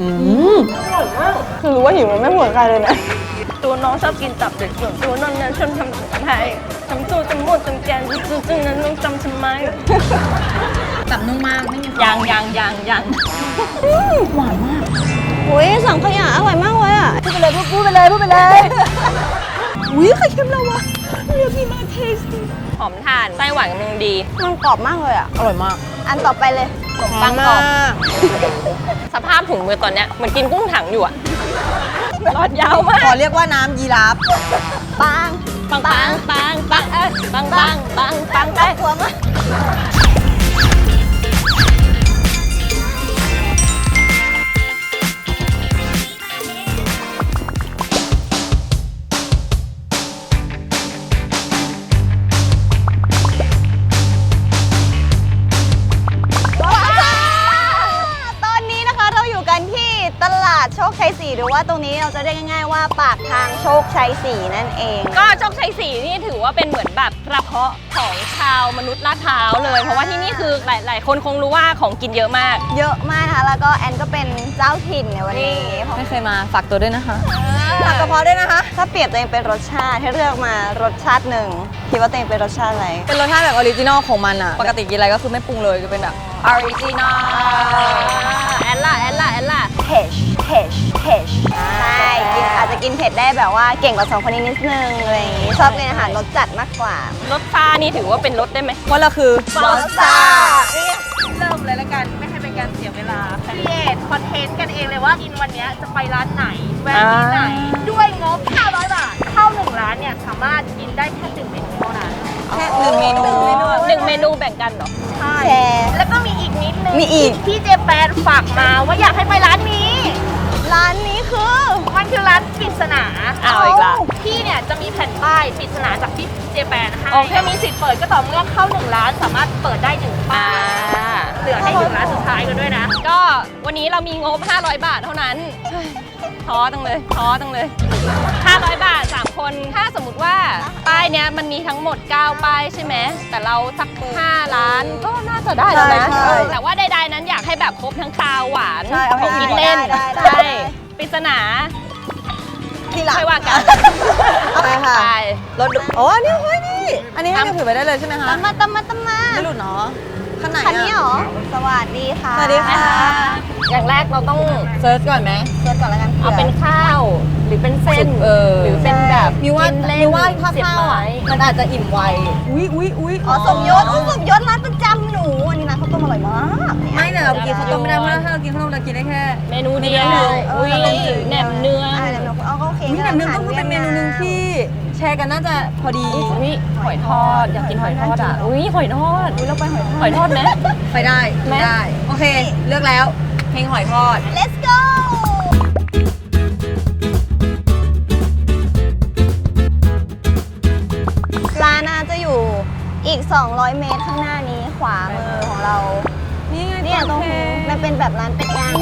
อืมคือรู้ว่าหิวมันไม่เหมือนใครเลยนะตัวน้องชอบกินตับเด็กส่วนตัวนนท์นั้นชอบทำสมุนไพรทำตู้จมูกจำแกนซึ่งซึ่งนั้นต้องจำทำไมตับนุ่มมากไม่มียังยังยังยังอุ้ยสังขยาอร่อยมากเลยอะพูดไปเลยพูดไปเลยพูดไปเลยอุ้ยไข่เค็มเราวะเรียพี่มาเทสตี้หอมทานไส้หวานกำลังดีมันกรอบมากเลยอะอร่อยมาก อันต่อไปเลย ขนมปังกรอบ สภาพถุงมือตอนเนี้ยเหมือนกินกุ้งถังอยู่อะรอดยาวมากขอเรียกว่าน้ำยีราฟปังปังปังปังปังเอ้ยปังปังปังปังเอ้ยกลัวมา ชคชัย4นั่นเอง ก็โชคชัยสีนี่ถือว่าเป็นเหมือนแบบกระเพาะของชาวมนุษย์ลาดพร้าวเลย เพราะว่าที่นี่คือหลาย ๆ คนคงรู้ว่าของกินเยอะมาก เยอะมากนะคะ แล้วก็แอนก็เป็นเจ้าถิ่นในวันนี้เพราะไม่เคยมาฝากตัวด้วยนะคะฝากกระเพาะด้วยนะคะ ถ้าเปรียบตัวเองเป็นรสชาติให้เลือกมารสชาติหนึ่งคิดว่าตัวเองเป็นรสชาติอะไร เป็นรสชาติแบบออริจินอลของมันอะปกติกินอะไรก็คือไม่ปรุงเลยก็เป็นแบบ ออริจินอลแอนล่าแอนล่าแอนล่าเผ็ดเผ็ดเผ็ดใช่กินอาจจะกินเผ็ดได้แบบว่าเก่งกว่าสองคนนี้นิดนึงอะไรอย่างงี้ชอบกินอาหารรสจัดมากกว่ารสชานี่ถือว่าเป็นรสได้ไหมว่าเราคือรสซ่าเริ่มเลยละกันไม่ให้เป็นการเสียเวลาครีเอทคอนเทนต์กันเองเลยว่ากินวันเนี้ยจะไปร้านไหนแวะที่ไหน ด้วยงบ 500 บาท เข้าหนึ่งร้านเนี่ยสามารถกินได้แค่หนึ่งเมนูเท่านั้นแค่หนึ่งเมนูหนึ่งเมนูแบ่งกันเหรอ ใช่แชร์แล้วก็มีอีก นิดนึงมีอีก ที่เจแปนฝากมาว่าอยากให้ไปร้านนี้ ร้านนี้คือมันคือร้านปริศนาอ้าวอีกละ พี่เนี่ยจะมีแผ่นป้ายปริศนาจากที่เจแปนให้โอเค จะมีสิทธิ์เปิดก็ต่อเมื่อเข้าหนึ่งร้านสามารถเปิดได้หนึ่งป้าอ่ายเหลือให้ถึงร้านสุดท้ายกันด้วยนะ ก็วันนี้เรามีงบ 500 บาทเท่านั้นเฮ้ยท้อตังเลยท้อตังเลย 500 บาท3 คนถ้าสมมติว่าป้ายเนี้ยมันมีทั้งหมด 9 ป้ายใช่ไหมแต่เราสัก 5 ล้านก็น่าจะได้แล้วนะใช่ใช่แต่ว่าใดๆนั้นอยากให้แบบครบทั้งคาวหวานใช่เอาของให้กินเล่นได้ได้ได้ ใช่ปริศนาที่หลัง ไม่ว่ากันไปค่ะ ไป รถดูอ๋อนี่เฮ้ยนี่ อันนี้ให้มิวถือไปได้เลยใช่ไหมคะตามมาตามมาตามมาไม่หลุดเนาะคันไหนคันนี้เหรอะอ สวัสดีค่ะสวัสดีค่ะ อย่างแรกเราต้องเซิร์ชก่อนไหมเชิญก่อนแล้วกันเอาเป็นข้าวหรือเป็นเส้น เออหรือเป็ นแบบมิวว่ากินเล่นมิวว่าถ้าเสียบข้าวอะไม้มันอาจจะอิ่มไวอุ้ยอุ้ยอุ้ยอ๋อสมยศอุ๊ยสมยศร้านประจำหนูอันนี้ร้านข้าวต้มอร่อยมากเนี่ย ไม่แต่เรากินข้าวต้มไม่ได้เพราะถ้าเรากินข้าวต้มเรากินได้แค่ เมนูเดียวเมนูเดียวอุ้ยเออแหนมเนื้ออ่าแหนมเนื้อเอาก็โอเคอุ้ยแต่เนื้อก็คือเป็นเมนูหนึงที่แชร์กันน่าจะพอดีอุ้ยหอยทอด อยากกินหอยทอดอะอุ้ยหอยทอดอุ้ยเราไปหอยทอดหอยทอดไหม ไปได้ไหมได้ โอเค เลือกแล้ว เพลงหอยทอด let's go อีก 200 เมตรข้างหน้านี้ขวามือของเรา นี่ไงเนี่ยตรงมันเป็นแบบร้านเป็ดย่าง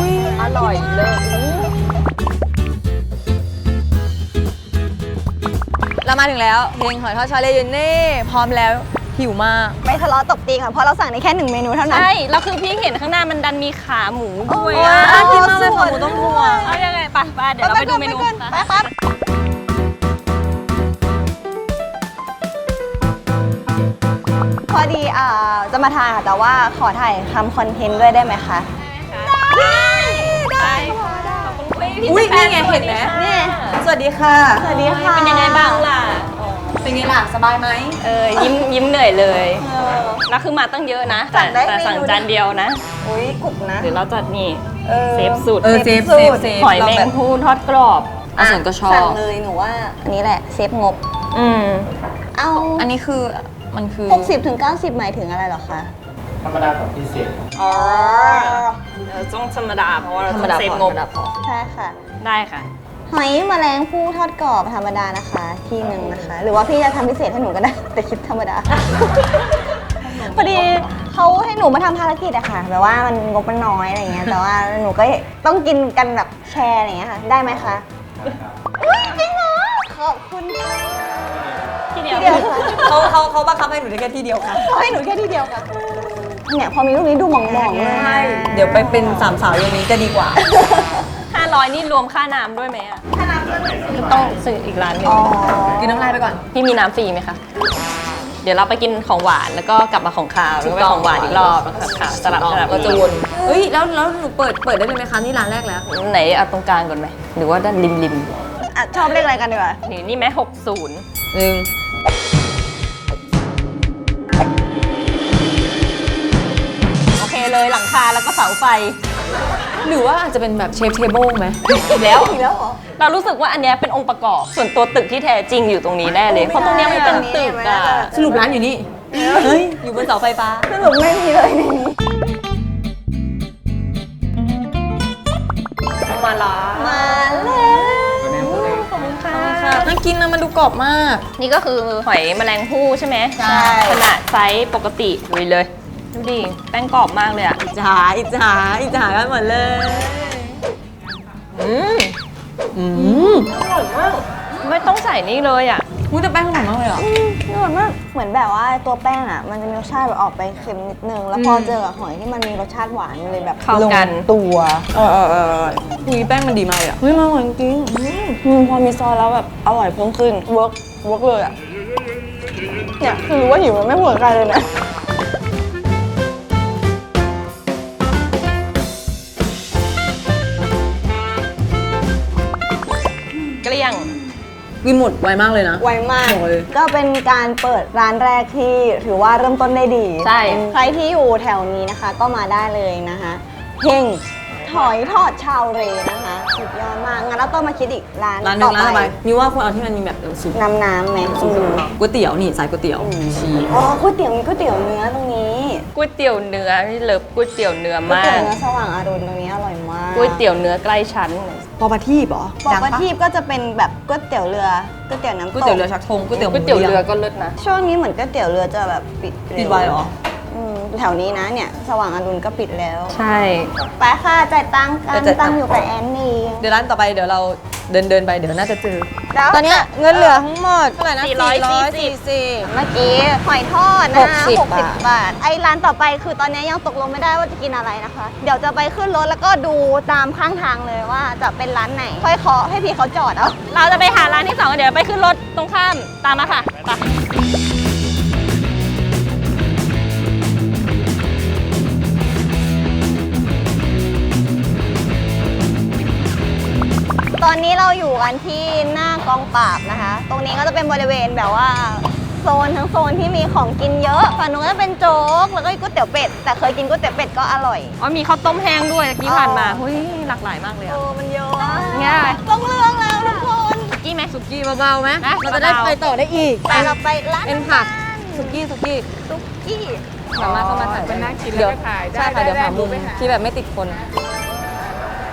อร่อยเลย เรามาถึงแล้วเพลงหอยทอดชาเลยูเน่พร้อมแล้วหิวมาก ไปทะเลาะตบตีกันเพราะเราสั่งได้แค่หนึ่งเมนูเท่านั้น ใช่ แล้วคือพี่เห็นข้างหน้ามันดันมีขาหมูด้วยโอ้ยอะน่ากินมากเลยค่ะหมูต้มถั่วเอายังไงไปไปเดี๋ยวเราไปดูเมนูก่อนไปไปครับ อดีอ่าจะมาทานค่ะแต่ว่าขอถ่ายทำคอนเทนต์ด้วยได้ไหมคะ ได้ได้ขอบคุณพี่อุ๊ยแฟนี่ไงเห็นไหมนี่สวัสดีค่ะ สวัสดีค่ะ เป็นยังไงบ้างล่ะ เป็นไงล่ะสบายไหมเออยิ้มยิ้มเหนื่อยเลยเออแล้วคือมาตั้งเยอะนะ แต่สั่งได้แต่สั่งเมนู จานเดียวนะอุ้ยกรุบนะเดี๋ยวเราจัดนี่ ออเซฟสุด เออเซฟสูเซฟตรเซฟหอยแมงภู่ทอดกรอบอะส่วนก็ชอสั่งบเลยหนูว่าอันนี้แหละเซฟงบ อืม เอาอันนี้คือ มันคือ 60ถึง90 หมายถึงอะไรเหรอคะ ธรรมดากับพิเศษ อ๋อเออต้องธรรมดาเพราะว่าเราธรต้รมดาองเซฟพองธรบรมดาพอ ใช่ค่ะ ได้ค่ะ หอยแมลงภู่ทอดกรอบธรรมดานะคะที่หนึ่งนะคะ หรือว่าพี่จะทำพิเศษให้หนูก็ได้ แต่คิดธรรมดา พอดีเขาให้หนูมาทำภารกิจอะค่ะ แบบว่ามันงบมันน้อยอะไรเงี้ยแต่ว่าหนูก็ต้องกินกันแบบแชร์อะไรเงี้ยค่ะ ได้ไหมคะอุ๊ยจริงเหรอขอบคุณค่ะ ที่เดียว ที่เดียวค่ะเขา เขาเขาบังคับให้หนูได้แค่ที่เดียวค่ะเขาให้หนูแค่ที่เดียวค่ะเนี่ยพอมีรูปนี้ดูหมองๆเลยเดี๋ยวไปเป็นสามสาวอย่างนี้จะดีกว่า 500 นี่รวมค่าน้ำด้วยไหมอะค่าน้ำต้องซื้ออีกร้านหนึงอ๋อกินน้ำลายไปก่อน พี่มีน้ำฟรีไหมคะ เดี๋ยวเราไปกินของหวานแล้วก็กลับมาของคาวแล้วก็ไปของหวานอีกรอบนะคะค่ะสลับสลับก็จะวนเฮ้ยแล้วแล้วหนูเปิดเปิดได้เลยไหมคะนี่ร้านแรกแล้ว ไหนเอาตรงกลางก่อนไหมหรือว่าด้านริมริมอะชอบเลขอะไรกันดีกว่า นี่นี่ไหมหกศูนย์หนึ่ง คาแล้วก็เสาไฟ หรือว่าอาจจะเป็นแบบเชฟเทเบิลไหมอีกแล้ว อีกแล้วเหรอ เรารู้สึกว่าอันเนี้ยเป็นองค์ประกอบ ส่วนตัวตึกที่แท้จริงอยู่ตรงนี้แน่เลย เพราะตรงเนี้ยมันเป็นตึกอะสรุปร้านอยู่นี่ เฮ้ย อยู่บนเสาไฟฟ้า สรุปไม่มีเลยในนี้มาละมาแล้วขอบคุณค่ะน่ากินนะมันดูกรอบมาก นี่ก็คือหอยแมลงภู่ใช่ไหมใช่ ขนาดไซส์ปกติลุยเลย ดูดิ แป้งกรอบมากเลยอะอิจฉาอิจฉาอิจฉากันหมดเลย อืมอืมไม่ต้องใส่นี่เลยอะอุ้ยแต่แป้งอร่อยมากเลยอะอร่อยมาก เหมือนแบบว่าตัวแป้งอะ มันจะมีรสชาติแบบออกไปเค็มนิดนึง แล้วพอเจอกับหอยที่มันมีรสชาติหวานมันเลยแบบเข้ากันลงตัว เออเออเอออุ้ยแป้งมันดีมากเลยอะเฮ้ยมันอร่อยจริงอืมพอมีซอสแล้วแบบอร่อยเพิ่มขึ้นเวิร์กเวิร์กเลยอะเนี่ยคือรู้ว่าหิวมันไม่เหมือนกันเลยนะ กินหมดไวมากเลยนะ ไวมาก โอ้ย ก็เป็นการเปิดร้านแรกที่ถือว่าเริ่มต้นได้ดีใช่ ใครที่อยู่แถวนี้นะคะ ก็มาได้เลยนะคะเฮงถอยทอดชาวเรนะคะ สุดยอดมาก งั้นเราต้องมาคิดอีกร้านร้านหนึต่องร้านต่อไปไปนี่ว่าควรเอาที่มันมีแบบซุปน้ำน้ำไหมซุปก๋วยเตี๋ยวนี่สายก๋วยเตี๋ยวชีอ๋อก๋วยเตี๋ยวมีก๋วยเตี๋ยวเนื้อตรงนี้ก๋วยเตี๋ยวเนื้อที่เลิฟก๋วยเตี๋ยวเนื้อก๋วยมาเตี๋ยวกเนื้อสว่างอรุณตรงนี้อร่อยมากก๋วยเตี๋ยวเนื้อใกล้ชั้น ปอปาทีบเหรอปดังกปะติก็จะเป็นแบบก๋วยเตี๋ยวเรือก๋วยเตี๋ยวน้ำตกก๋วยเตี๋ยวเรือชักธงก๋วยเตี๋ยวหก๋มูวยเตี๋ยวเรือลี้งก็เลิศนะ ช่วงนี้เหมือนก๋วยเตี๋ยวเรือจะแบบปิดเร็ปิดไวเหรอ อืมแถวนี้นะเนี่ย สว่างอรุณก็ปิดแล้ว ใช่ ไปค่ะจ่ายตังค์กันเดี๋ยวจ่ายตัตังงค์ ค์อยู่กับแอนนี่ เดี๋ยวร้านต่อไปเดี๋ยวเราเดินเดินไปเดี๋ยวน่าจะเจอแล้วตอนเนี้ยเงินเหลือทั้งหมดเท่าไหร่นะ440 440เมื่อกี้หอยทอดนะหกสิบหกสิบบาท ไอ้ร้านต่อไปคือตอนนี้ยังตกลงไม่ได้ว่าจะกินอะไรนะคะ เดี๋ยวจะไปขึ้นรถแล้วก็ดูตามข้างทางเลยว่าจะเป็นร้านไหน ค่อยเคาะให้พี่เขาจอดเอา เราจะไปหาร้านที่สองกันเดี๋ยวไปขึ้นรถตรงข้ามตามมาค่ะไป อนนี้เราอยู่กันที่หน้ากองปราบนะคะ ตรงนี้ก็จะเป็นบริเวณแบบว่าโซนทั้งโซนที่มีของกินเยอะฝั่งนู้นก็เป็นโจ๊กแล้วก็ก๋วยเตี๋ยวเป็ดแต่เคยกินก๋วยเตี๋ยวเป็ดก็อร่อยอ๋อมีข้าวต้มแห้งด้วยตะกี้ผ่านมาอ๋อหุ้ยหลากหลายมากเลยโอ้อะมันเยอะอะง่ายต้องเลือกแล้วทุกคนสุกี้ไหมสุกี้เบาๆไหมนะเราจะได้เบาๆไปต่อได้อีกไปเราไปร้านเป็นผักสุกี้สุกี้ซุกี้สามารถเข้ามาถ่ายเป็นนั่งกินเดี๋ยวแล้วก็ถ่ายได้ใช่ค่ะได้เดี๋ยวหาได้มุมดูไปหาที่แบบไม่ติดคน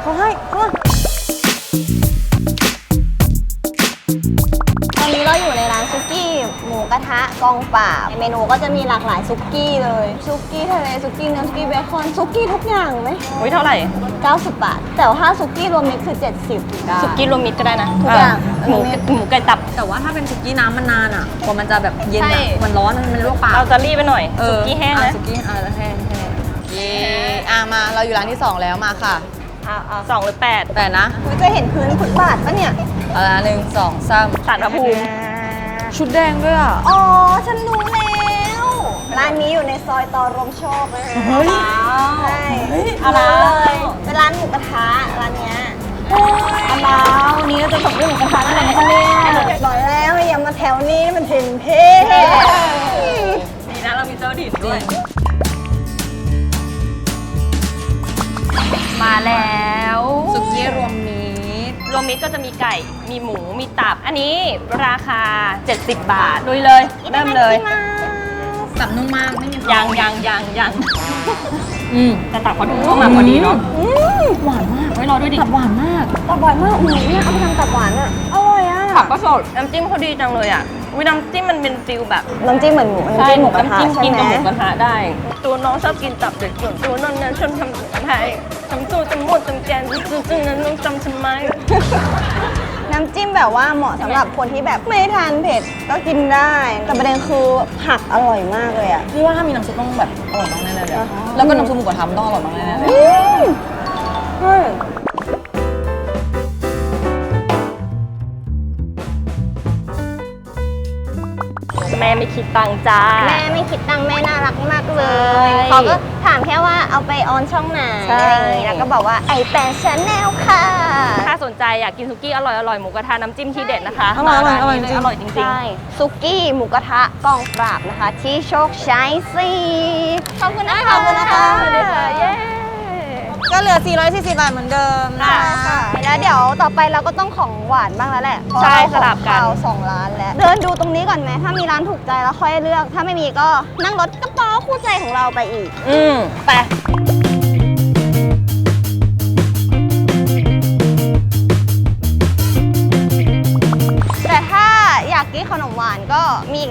เขาให้เขา หมูกระทะกองป่าบเมนูก็จะมีหลากหลายซุกี้เลยซุกี้ทะเลซุกี้เนื้อซุกี้เบคอนซุกี้ทุกอย่างไหมอุ้ยเท่าไหร่ 90 บาท แต่ว่าถ้าซุกี้รวมมิตรคือ 70สุกี้รวมมิตรก็ได้นะทุกอย่าง เหมูหมูไก่ตับ แต่ว่าถ้าเป็นสุกี้น้ำมันนานอะกว่ามันจะแบบเย็นใช่ อะมันร้อนมันลวกปากเราจะรีบไปหน่อยเอสุอกี้แห้งอะนะสุกี้อะแล้วแห้งแห้งเย้อะมาเราอยู่ร้านที่สองแล้วมาค่ะอ่าอ่าสองหรือแปดแต่นะคุณจะเห็นพื้นฟุตบาทปะเนี่ย เอาละหนึ่งสองสามสารพระภูมิ ชุดแดงด้วยอะ อ๋อ ฉันรู้แล้ว ร้านนี้อยู่ในซอยตอรมโชคนะคะเฮ้ยใช่อะไรเลยเป็นร้านหมูกระทะร้านเนี้ยอาลาววันนี้เราจะจบด้วยหมูกระทะกันเลยนะคะเนี่ยบอกแล้วอย่ามาแถวนี้มันถิ่นเพดีนะเรามีเจ้าถิ่นด้วย มาแล้ว สุกี้รวมมิต รรวมมิตรก็จะมีไก่ มีหมู มีตับ อันนี้ราคา 70 บาทลุยเลย เริ่มเลย สับนุ่มมากไม่มียังยังยังยังอืมแต่ตับเขาดูเข้ามาพอดีเนาะหวานมากไว้รอด้วยดิตับหวานมากตับหวานมากอุ้ยเนี่ยเอาไปทำตับหวานอะ อร่อยอะผักก็สดน้ำจิ้มเขาดีจังเลยอะ วิน้ำจิ้มมันเป็นฟิลแบบน้ำจิ้มเหมือนหมูน้ำจิ้มหมูกระทะน้ำจิ้มใช่กินไหมกับหมูกระทะได้ ตัวน้องชอบกินตับเด็กส่วนตัวน้องนั้นชอบทำหมูกระทะทำตัวจำมวดจำแกนจึงจึงนั้นต้องจำฉันไหม น้ำจิ้มแบบว่าเหมาะสำหรับคนที่แบบไม่ทานเผ็ดก็กินได้ แต่ประเด็นคือผักอร่อยมากเลยอะพี่ว่าถ้ามีน้ำซุปต้องแบบอร่อยมากแน่ๆเลยอะแล้วก็น้ำซุปหมูกระทะมันต้องอร่อยมากแน่ๆเลยอืมใไม่คิดตังค์จ้า แม่ไม่คิดตังค์แม่น่ารักมากเลย ใช่เขาก็ถามแค่ว่าเอาไปออนช่องไหนใช่ อะไรอย่างงี้แล้วก็บอกว่าไอแปดชแนลค่ะ ถ้าสนใจอยากกินซุกี้อร่อยอร่อยหมูกระทะน้ำจิ้มที่เด็ดนะคะอร่อยอร่อยมาานนี้อร่อยจริง อร่อยจริง ใช่ซุกี้หมูกระทะกองปราบนะคะ ที่โชคชัยสี่ขอบคุณนะคะ ขอบคุณนะคะสวัสดีค่ะเย้ ก็ เหลือ 440 บาทเหมือนเดิมนะค่ะแล้วเดี๋ยวต่อไปเราก็ต้องของหวานบ้างแล้วแหละเพราะใช่เราสลับกันของข้าวสองร้านแล้ว เดินดูตรงนี้ก่อนไหมถ้ามีร้านถูกใจแล้วค่อยเลือก ถ้าไม่มีก็นั่งรถกระเป๋าคู่ใจของเราไปอีก อืมไป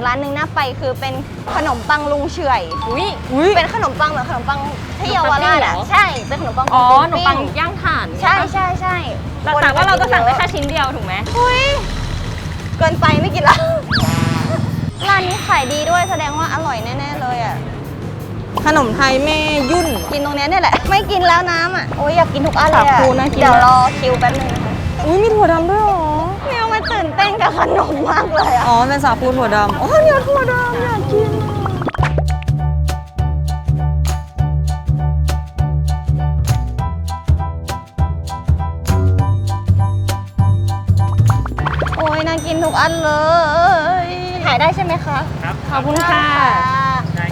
ก็มีอีกร้านหนึงน่าไปคือเป็นขนมปังลุงเฉอยอุ้ยอุ้ย เป็นขนมปังเหมือนขนมปังที่เยาวราชขนมปังปิ้งเหรอะอใช่เป็นขนมปังอ๋อขนปิ้มปังย่างถ่านใช่ใช่ใช่แต่แต่ว่าเราจะสั่งได้แค่ชิ้นเดียวถูกไหมอุ้ยเกินไปไม่กินละร้านนี้ขายดีด้วยแสดงว่าอร่อยแน่ๆเลยอะขนมไทยแม่ยุ่น กินตรงเนี้ยเนี่ยแหละ ไม่กินแล้วน้ำอะโอ้ยอยากกินทุกอันเลยสาอะคูน่ากิน เดี๋ยวรอคิวแป๊บนึงนะคะอุ้ยมีถั่วดำด้วยเหรอ เมียวมันตื่นเต้นกับขนมมากเลยอะ อ๋อเป็นสาคูถั่วดำอ๋อเนี่ยถั่วดำอยากกินโอ้ยน่ากินทุกอันเลยถ่ายได้ใช่ไหมคะ ครับขอบคุณค่ะ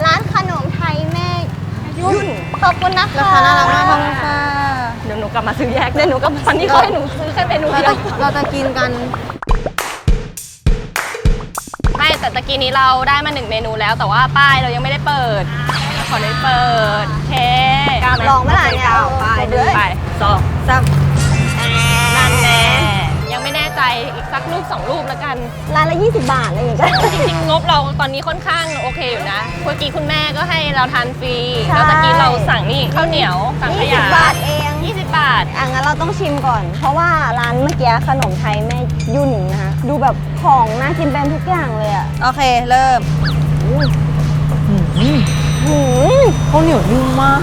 ร้านขนมไทยแม่ยุ่นขอบคุณนะคะราคาน่ารักมากขอบคุณค่ะ เดี๋ยวหนูกลับมาซื้อแยกเดี๋ยวหนูกลับมาตอนนี้เขาให้หนูซื้อแค่เมนูเราเดียจะวเราจะกินกันไม่ แต่ตะกี้นี้เราได้มาหนึ่งเมนูแล้ว แต่ว่าป้ายเรายังไม่ได้เปิด ขอได้เปิดโอเคกล้าไหมลองไหมล่ะเนี่ยก้าวไปเอาหนึ่งเลยไปสองซ้นั่นแน่ยังไม่แน่ใจอีกสักรูปสองรูปแล้วกันร้านละ 20 บาทอะไรอย่างเงี้ยจริงๆงบเราตอนนี้ค่อนข้างโอเคอยู่นะเมื่อกี้คุณแม่ก็ให้เราทานฟรีใช่แล้วตะกี้เราสั่งนี่ข้าวเหนียวสั่งขยะ20บาทเอง 20 บาท อะงั้นเราต้องชิมก่อน เพราะว่าร้านเมื่อกี้ขนมไทยแม่ยุ่นนะคะดูแบบของน่ากินเป็นทุกอย่างเลยอะำโอเค เริ่มหืมข้าวเหนียวนุ่มมาก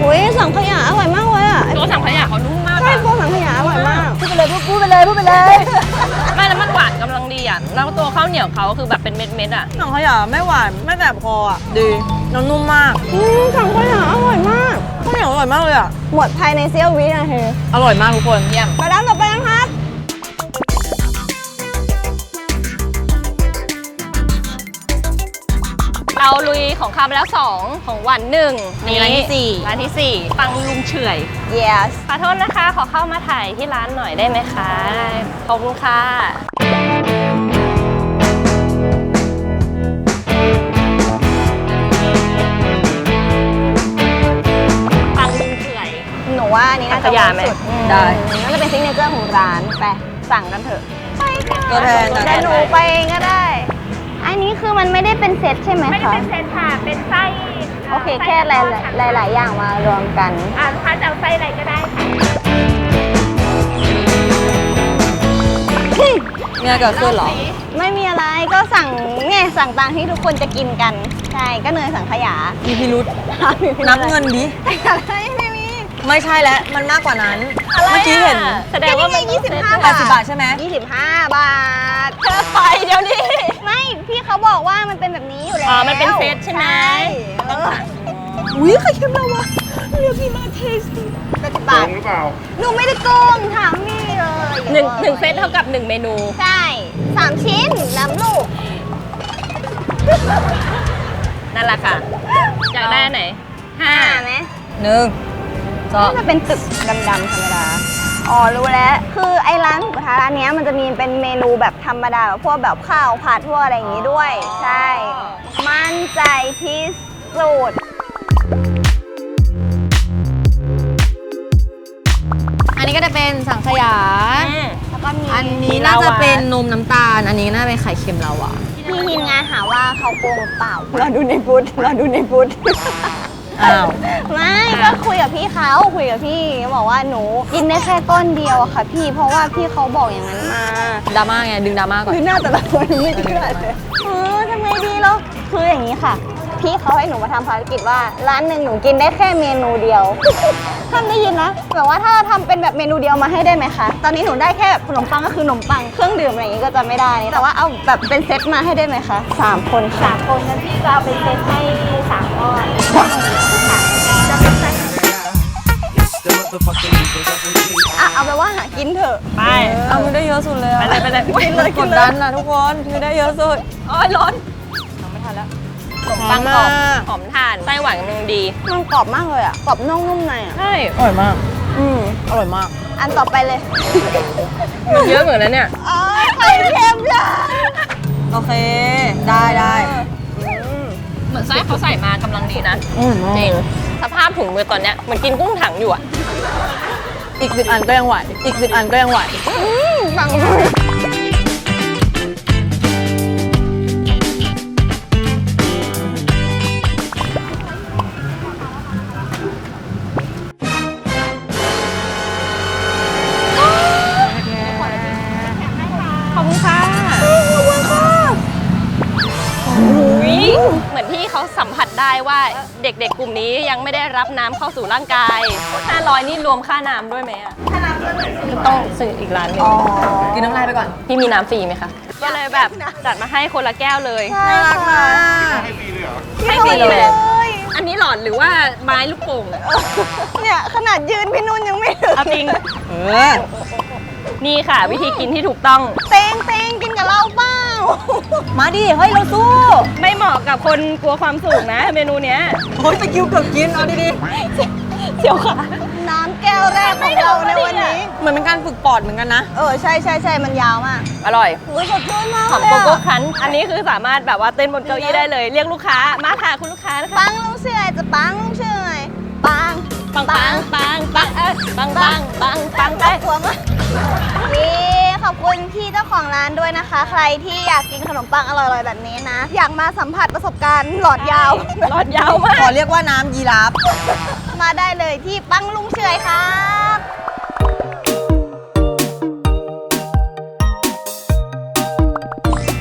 หุยสังขยาอร่อยมากเลยอะตัวสั่งขยะเขานุ่มมากใช่อะพวกสังขยาอร่อยมากพูดไปเลยพูดพูดไปเลยพูดไปเลย ไม่แล้วมันหวานกำลังดีอะแล้วตัวข้าวเหนียวเขาคือแบบเป็นเม็ดๆอะ หนังขยะไม่หวานไม่แสบคออะ ดี น้ำนุ่มมากอืมสังขยาอร่อยมากข้าวเหนียวอร่อยมากเลยอะ หมดภายในเสี้ยววินาทีอร่อยมากทุกคนเยี่ยมไปร้านต่อไปนะครับเราลุยของคาวไปแล้ว 2 ของหวันหนึ่งนี่ร้านที่สี่ ร้านที่4ปังลุงเฉอย yes ขอโทษนะคะ ขอเข้ามาถ่ายที่ร้านหน่อยได้ไหมคะ ขอบคุณค่ะ ว่าอันนี้น่าสัจะงขยาไหมสุดอืได้ น่าจะเป็นซิกเนเจอร์ของร้านไปสั่งกันเถอะใช่ค่ะตัวแทน แต่หนูไปเองก็ได้ อันนี้คือมันไม่ได้เป็นเซตใช่ไหมไม่ได้คะเป็นเซตค่ะ เป็นไส้โอเคแค่หลายหลายๆอย่างมารวมกัน อ่าลูกค้าจะเอาไส้อะไรก็ได้ค่ะเนี่ยเกิดขึ้นเหรอ ไม่มีอะไรก็สั่งเนี่ยสั่งตามที่ทุกคนจะกินกัน ใช่ก็เนยสังขยา มีพิรุษนับเงินดิอะไรไม่มี ไม่ใช่แล้วมันมากกว่านั้นเมื่อกี้เห็นแสดงว่ามันยี่สิบห้าแปดสิบบาทใช่ไหม25บาทเธอไปเดี๋ยวนี้ ไม่พี่เขาบอกว่ามันเป็นแบบนี้อยู่แล้วอ๋อมันเป็นเซตใช่ไหมเอออุ้ยไข่เค็มเราวะเรียกพี่มาเทสดิเป็นสิบโกบาทงหรือเปล่าหนูไม่ได้โกงถามพี่เลยหนึ่งหนึ่งเซตเท่ากับหนึ่งเมนู ใช่สามชิ้นน้ำลูกนั่นแหละค่ะอยากได้อันไหนห้าห้าไหมหนึ่ง สองน่าจะเป็นตึกดำๆธรรมดา อ๋อรู้แล้ว คือไอ้ร้านหมูกระทะร้านเนี้ยมันจะมีเป็นเมนูแบบธรรมดาแบบพวกแบบข้าวผัดพวกอะไรอย่างงี้ด้วย ใช่ มั่นใจที่สุด อันนี้ก็จะเป็นสังขยา แล้วก็มีอันนี้น่าจะเป็นนมน้ำตาล อันนี้น่าเป็นไข่เค็มเราอะพี่ทีมงานหาว่าเขาโกงเปล่า เราดูในฟุตเราดูในฟุต อ้าว ไม่ก็คุยกับพี่เขาคุยกับพี่บอกว่าหนูกินได้แค่ก้อนเดียวอะค่ะ พี่เพราะว่าพี่เขาบอกอย่างนั้นมาดราม่าไงดึงดราม่าก่อน คือหน้าแต่ละคนไม่เชื่อเลยเออทำไงดีเราคืออย่างนี้ค่ะพพี่เขาให้หนูมาทำภารกิจว่าร้านหนึ่งหนูกินได้แค่เมนูเดียว ท่านได้ยินนะแบบว่าถ้าเราทำเป็นแบบเมนูเดียวมาให้ได้ไหมคะ ตอนนี้หนูได้แค่แบบขนมปังก็คือขนมปังเครื่องดื่มอะไรอย่างงี้ก็จะไม่ได้นี่แต่ว่าเอาแบบเป็นเซตมาให้ได้ไหมคะสามคนค่ะ สามคนนั้นพี่จะเอาเป็นเซตให้สามก้อน อะเอาไปว่าหากินเถอะไป เอามือได้เยอะสุดเลยอะไปเลยไปเลยอุ๊ยกินเลยกดดันนะทุกคนมือได้เยอะสุด โอ้ยร้อนไม่ทันแล้วขนมปังกรอบหอมทานไส้หวานกำลังดี มันกรอบมากเลยอะ กรอบนอกนุ่มในอะ ใช่อร่อยมาก อืม อร่อยมาก อันต่อไปเลยเยอะเหมือนแล้วเนี่ยอ๋อไข่เค็มจ้ะโอเค ได้ได้เหมือนไส้เขาใส่มากำลังดีนะ อืมจริง สภาพถุงมือตอนเนี้ยเหมือนกินกุ้งถังอยู่อะอีกสิบอันก็ยังไหว อีกสิบอันก็ยังไหวฟังขอบ ได้ว่าเด็กๆ กลุ่มนี้ยังไม่ได้รับน้ำเข้าสู่ร่างกาย 500 นี่รวมค่าน้ำด้วยไหมอะต้องซื้ออีกร้านหนึงกินน้ำลายไปก่อน พี่มีน้ำฟรีไหมคะ ก็เลยแบบจัดมาให้คนละแก้วเลย น่ารักมากให้ฟรีเลยอันนี้หลอดหรือว่าไม้ลูกโป่งอะเนี่ยขนาดยืนพี่นุ่นยังไม่ถึงเอาจริง เออนี่ค่ะ วิธีกินที่ถูกต้อง เต็งเต็งกินกับเราเปล่า มาดิ เฮ้ย เราสู้ ไม่เหมาะกับคนกลัวความสูงนะ เมนูเนี้ยโอ้ยตะกิ้วเกือบกิน เอาดีเสียวขาน้ำแก้วแรกของเราในวันนี้ๆเหมือนเป็นการฝึกปอดเหมือนกันนะ เออ ใช่ใช่ใช่มันยาวมาก อร่อยอุ้ยสดชื่นมากหอมเลยโกโก้อะครันช์อันนี้คือสามารถแบบว่าเต้นบนเก้าอี้ได้เลย เรียกลูกค้า มาค่ะคุณลูกค้านะคะปังลุงเชื่อยจะปังลุงเชื่อยปังปังปังปังปังเอ้ยปังปังปังปังไปกลัวมากนี่ ขอบคุณพี่เจ้าของร้านด้วยนะคะ ใครที่อยากกินขนมปังอร่อยๆแบบนี้นะ อยากมาสัมผัสประสบการณ์หลอดยาว หลอดยาวมาก ขอเรียกว่าน้ำยีราฟ มาได้เลยที่ปังลุงเฉอยครับ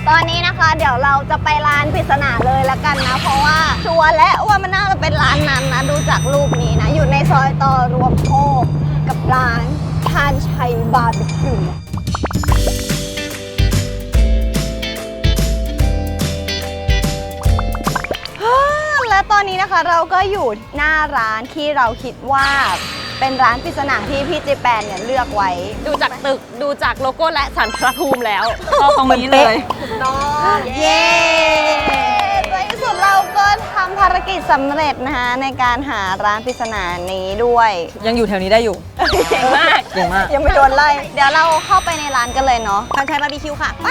ตอนนี้นะคะเดี๋ยวเราจะไปร้านปริศนาเลยละกันนะ เพราะว่าชัวร์แล้วว่ามันน่าจะเป็นร้านนั้นนะ ดูจากรูปนี้นะ อยู่ในซอยต่อรวมโคกกับร้านทานชัยบาร์บีคิว และตอนนี้นะคะเราก็อยู่หน้าร้านที่เราคิดว่า เป็นร้านปริศนาที่พี่เจแปนเนี่ยเลือกไว้ดูจากตึกดูจากโลโก้และสันพระภูมิแล้วก็ตรงนี้เลยเย้ในที่สุดเราก็ทำภารกิจสำเร็จนะคะในการหาร้านปริศนานี้ด้วยยังอยู่แถวนี้ได้อยู่เก่งมากเก่งมาก ยังไม่โดนไล่เดี๋ยวเราเข้าไปในร้านกันเลยเนาะพันชัยบาร์บีคิวค่ะไป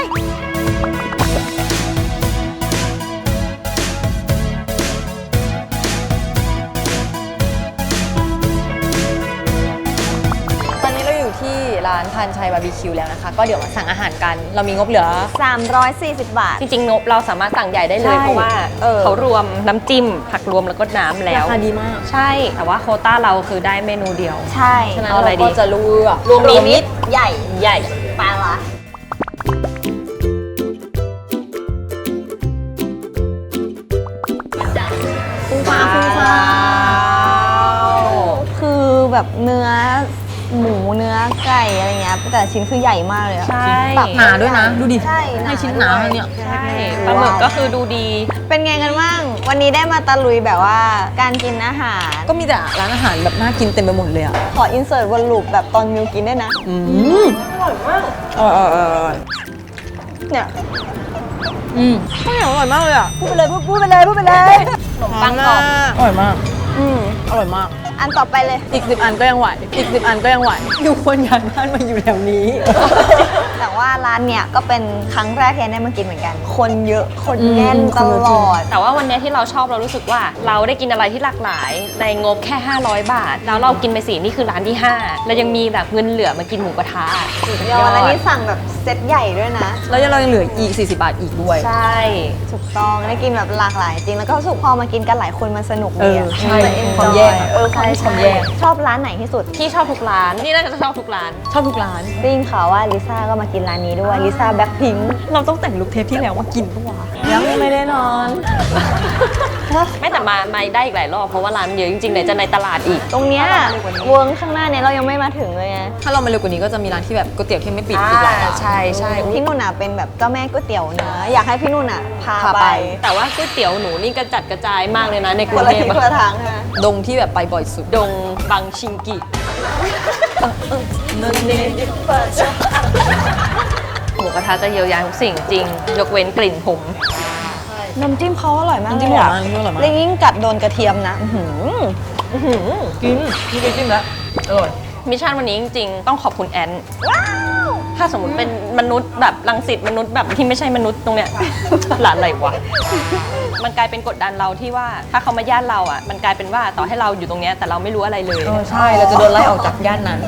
ร้านพันชัยบาร์บีคิวแล้วนะคะ ก็เดี๋ยวมาสั่งอาหารกัน เรามีงบเหลือ 340 บาท จริงๆงบเราสามารถสั่งใหญ่ได้เลยใช่เพราะว่าเออ เขารวมน้ำจิ้ม ผักรวมแล้วก็น้ำแล้วราคาดีมาก ใช่ แต่ว่าโควต้าเราคือได้เมนูเดียว ใช่ฉะนั้นเอาอะไรอะไรดีดีจะเลือกรวมมีมิตรใหญ่ใหญ่ ปลาละฟูฟ้าฟูฟ้า คือแบบเนื้อ หมูเนื้อไก่อะไรเงี้ยแต่ชิ้นคือใหญ่มากเลยอะใช่ ตับหนาด้วยนะดูดิใช่ให้ชิ้นหนาเลยเนี่ย ใช่ปลาหมึกก็คือดูดี เป็นไงกันบ้าง วันนี้ได้มาตะลุยแบบว่าการกินอาหาร ก็มีแต่ร้านอาหารแบบน่ากินเต็มไปหมดเลยอะขออินเสิร์ตวนลูปแบบตอนมิวกินได้นะ อืมอร่อยมากเออเออเออเนี่ยอืมข้าวเหนียวอร่อยมากเลยอะพูดไปเลยพูดพูดไปเลยพูดไปเลยขนมปังกรอบอร่อยมาก อืมอร่อยมาก อันต่อไปเลย อีกสิบอันก็ยังไหวอีกสิบอันก็ยังไหวอยู่คนย้ายบ้านมาอยู่แถวนี้ แต่ว่าร้านเนี่ยก็เป็นครั้งแรกที่ได้มากินเหมือนกัน คนเยอะคนแน่นอืมตลอด แต่ว่าวันเนี้ยที่เราชอบเรารู้สึกว่าเราได้กินอะไรที่หลากหลาย ในงบแค่ 500 บาท แล้วเรากินไปสี่นี่คือร้านที่5แล้วยังมีแบบเงินเหลือมากินหมูกระทะยอดแล้วนี่สั่งแบบเซตใหญ่ด้วยนะ แล้วยังเรายังเหลืออีก 40 บาทอีกด้วย ใช่ ถูกต้องได้กินแบบหลากหลายจริงแล้วก็รู้สึกพอมากินกันหลายคนมันสนุกดีอะเออใช่มัน enjoy ความแยกอะ เออใช่ใช่ความแยกชอบร้านไหนที่สุดที่ชอบทุกร้าน นี่น่าจะชอบทุกร้าน ชอบทุกร้าน ได้ยินข่าวว่าลิซ่าก็มากินร้านนี้ด้วยลิซ่าแบ็คพิงค์เราต้องแต่งลุคเทปที่แล้วมากินปะวะยังไม่ได้นอน ไม่แต่มามาได้อีกหลายรอบเพราะว่าร้านเยอะจริงๆไหนจะในตลาดอีก ตรงเนี้ยเวิร์งข้างหน้าเนี่ยเรายังไม่มาถึงเลยไงถ้าเรามาเร็วกว่านี้ก็จะมีร้านที่แบบก๋วยเตี๋ยวที่ไม่ปิดอีกหลายร้านใช่ใช่พี่นุ่นอะเป็นแบบเจ้าแม่ก๋วยเตี๋ยวเนื้ออยากให้พี่นุ่นอะพาพาไปไป แต่ว่าก๋วยเตี๋ยวหนูนี่กระจัดกระจายมากเลยนะในกครุงนละเททิพศคนละอะทางใช่ไหมดงที่แบบไปบ่อยสุดดงบางชิงกิหมูกระทะจะเยียวยาทุกสิ่งจริง ยกเว้นกลิ่นผม น้ำจิ้มเขาอร่อยมากน้ำจิ้มเลยหวาอะนน้ำจิ้มอร่อยมาก แล้วยิ่งกัดโดนกระเทียมนะอื้อหือกินนี่กินจิ้มแล้วอร่อย มิชชั่นวันนี้จริงๆ ต้องขอบคุณแอน ถ้าสมมติเป็นมนุษย์แบบรังสิตมนุษย์แบบที่ไม่ใช่มนุษย์ตรงเนี้ย หลานอะไรวะ มันกลายเป็นกดดันเราที่ว่าถ้าเขามาย่านเราอะ มันกลายเป็นว่าต่อให้เราอยู่ตรงเนี้ยแต่เราไม่รู้อะไรเลย เออใช่เราจะโดนไล่ออกจากย่านนั้น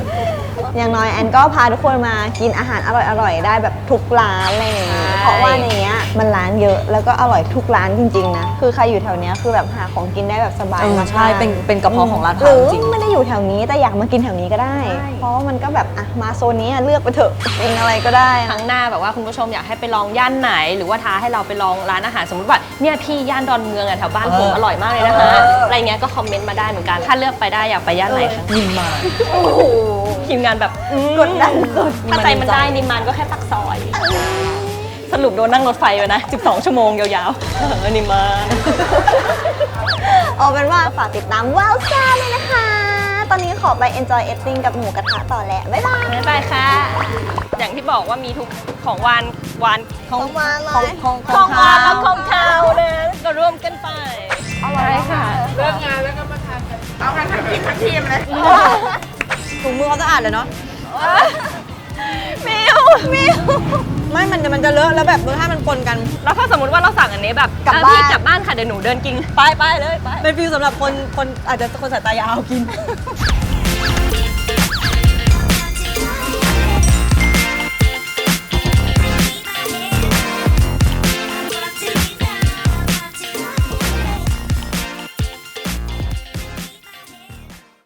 อย่างน้อยแอนก็พาทุกคนมากินอาหารอร่อยๆ ได้แบบทุกร้านอะไรอย่างงี้ ใช่ เพราะว่าในเนี้ย มันร้านเยอะแล้วก็อร่อยทุกร้านจริงๆนะคือใครอยู่แถวเนี้ยคือแบบหาของกินได้แบบสบายเออมากๆใช่เป็นเป็นกระเพาะของร้านหพารือจริง ไม่ได้อยู่แถวนี้แต่อยากมากินแถวนี้ก็ได้เพราะว่ามันก็แบบอะมาโซนนี้อะเลือกไปเถอะกินอะไรก็ได้ครั้งหน้าแบบว่าคุณผู้ชมอยากให้ไปลองย่านไหน หรือว่าท้าให้เราไปลองร้านอาหารสมมติว่าเนี่ยพี่ย่านดอนเมืองอะแถวบ้านผมเอออร่อยมากเลยนะคะอะไรเงี้ยก็คอมเมนต์มาได้เหมือนกันถ้าเลือกไปได้อยากไปย่านไหนคะยินมา ทีมงานแบบอืมกดดันกดถ้าใจมันได้นิมมานก็แค่ปักซอย สรุปโดนนั่งรถไฟไปนะ 12 ชั่วโมงยาวๆเออนิมมานเอาเป็นว่าฝากติดตามว้าวซ่าเลยนะคะ ตอนนี้ขอไป enjoy eating กับหมูกระทะต่อแล้วบ๊ายบาย บ๊ายบายค่ะ อย่างที่บอกว่ามีทุกของหวานหวานของหวานเลย ของของหวานและของคาวนะก็ร่วมกันไปอร่อยค่ะ เลิกงานแล้วก็มาทานกัน เอากันทั้งทีมทั้งทีมเลยถุงมือเขาสะอาดเลยเนาะมิวมิว ไม่มันจะมันจะเลอะแล้วแบบรสชาติมันปนกัน แล้วถ้าสมมติว่าเราสั่งอันนี้แบบกลับเออบ้าน พี่กลับบ้านค่ะเดี๋ยวหนูเดินกินไปไปเลยไป เป็นฟิลสำหรับคนคนอาจจะคนสายตายาวกิน